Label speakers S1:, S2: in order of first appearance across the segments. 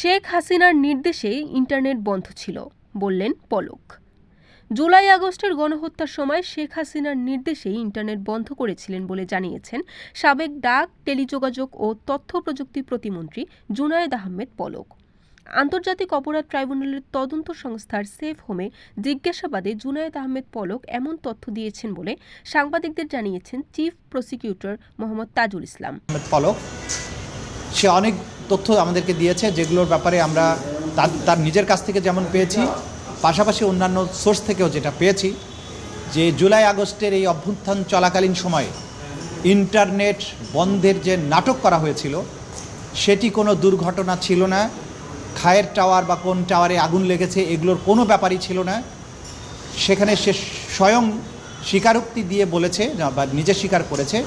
S1: শেখ হাসিনার নির্দেশেই ইন্টারনেট বন্ধ ছিল, বললেন পলক। জুলাই আগস্টের গণহত্যার সময় শেখ হাসিনার নির্দেশেই ইন্টারনেট বন্ধ করেছিলেন বলে জানিয়েছেন সাবেক ডাক, টেলিযোগাযোগ ও তথ্য প্রযুক্তি প্রতিমন্ত্রী জুনায়েদ আহমেদ পলক। আন্তর্জাতিক অপরাধ ট্রাইব্যুনালের তদন্ত সংস্থার সেফ হোমে জিজ্ঞাসাবাদে জুনায়েদ আহমেদ পলক এমন তথ্য দিয়েছেন বলে সাংবাদিকদের জানিয়েছেন চিফ প্রসিকিউটর মোহাম্মদ তাজুল ইসলাম।
S2: পলক, সে অনেক তথ্য আমাদেরকে দিয়েছে যেগুলোর ব্যাপারে আমরা তার তার নিজের কাছ থেকে যেমন পেয়েছি, পাশাপাশি অন্যান্য সোর্স থেকেও যেটা পেয়েছি যে জুলাই আগস্টের এই অভ্যুত্থান চলাকালীন সময়ে ইন্টারনেট বন্ধের যে নাটক করা হয়েছিল, সেটি কোনো দুর্ঘটনা ছিল না। খায়ের টাওয়ার বা কোন টাওয়ারে আগুন লেগেছে এগুলোর কোনো ব্যাপারই ছিল না। সেখানে সে স্বয়ং স্বীকারোক্তি দিয়ে বলেছে, বা নিজে স্বীকার করেছে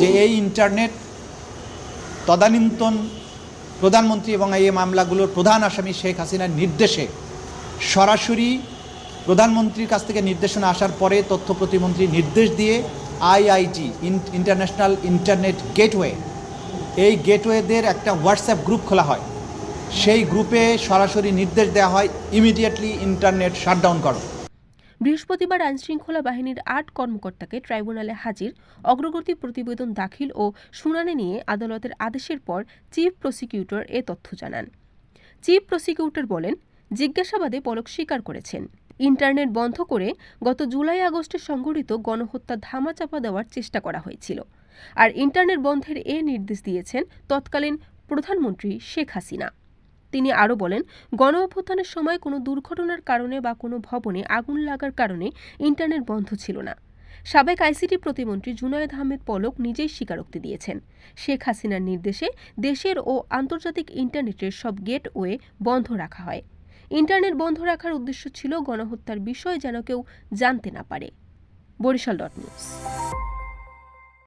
S2: যে এই ইন্টারনেট তদানীন্তন প্রধানমন্ত্রী এবং এই মামলাগুলোর প্রধান আসামি শেখ হাসিনার নির্দেশে সরাসরি প্রধানমন্ত্রীর কাছ থেকে নির্দেশনা আসার পরে তথ্য প্রতিমন্ত্রী নির্দেশ দিয়ে আইআইটি ইন্টারন্যাশনাল ইন্টারনেট গেটওয়ে, এই গেটওয়েদের একটা হোয়াটসঅ্যাপ গ্রুপ খোলা হয়। সেই গ্রুপে সরাসরি নির্দেশ দেওয়া হয়, ইমিডিয়েটলি ইন্টারনেট শাটডাউন করো।
S1: বৃহস্পতিবার আইনশৃঙ্খলা বাহিনীর আট কর্মকর্তাকে ট্রাইব্যুনালে হাজির, অগ্রগতি প্রতিবেদন দাখিল ও শুনানি নিয়ে আদালতের আদেশের পর চিফ প্রসিকিউটর এ তথ্য জানান। চিফ প্রসিকিউটর বলেন, জিজ্ঞাসাবাদে পলক স্বীকার করেছেন। ইন্টারনেট বন্ধ করে গত জুলাই আগস্টে সংঘটিত গণহত্যা ধামাচাপা দেওয়ার চেষ্টা করা হয়েছিল। আর ইন্টারনেট বন্ধের এ নির্দেশ দিয়েছেন তৎকালীন প্রধানমন্ত্রী শেখ হাসিনা। তিনি আরও বলেন গণ অভ্যুত্থানের সময় কোনো দুর্ঘটনার কারণে বা কোনো ভবনে আগুন লাগার কারণে ইন্টারনেট বন্ধ ছিল না। সাবেক আইসিটি প্রতিমন্ত্রী জুনায়েদ আহমেদ পলক নিজেই স্বীকারোক্তি দিয়েছেন। শেখ হাসিনার নির্দেশে দেশের ও আন্তর্জাতিক ইন্টারনেটের সব গেটওয়ে বন্ধ রাখা হয়। ইন্টারনেট বন্ধ রাখার উদ্দেশ্য ছিল গণহত্যার বিষয় যেন কেউ জানতে না পারে। Barishal dot news.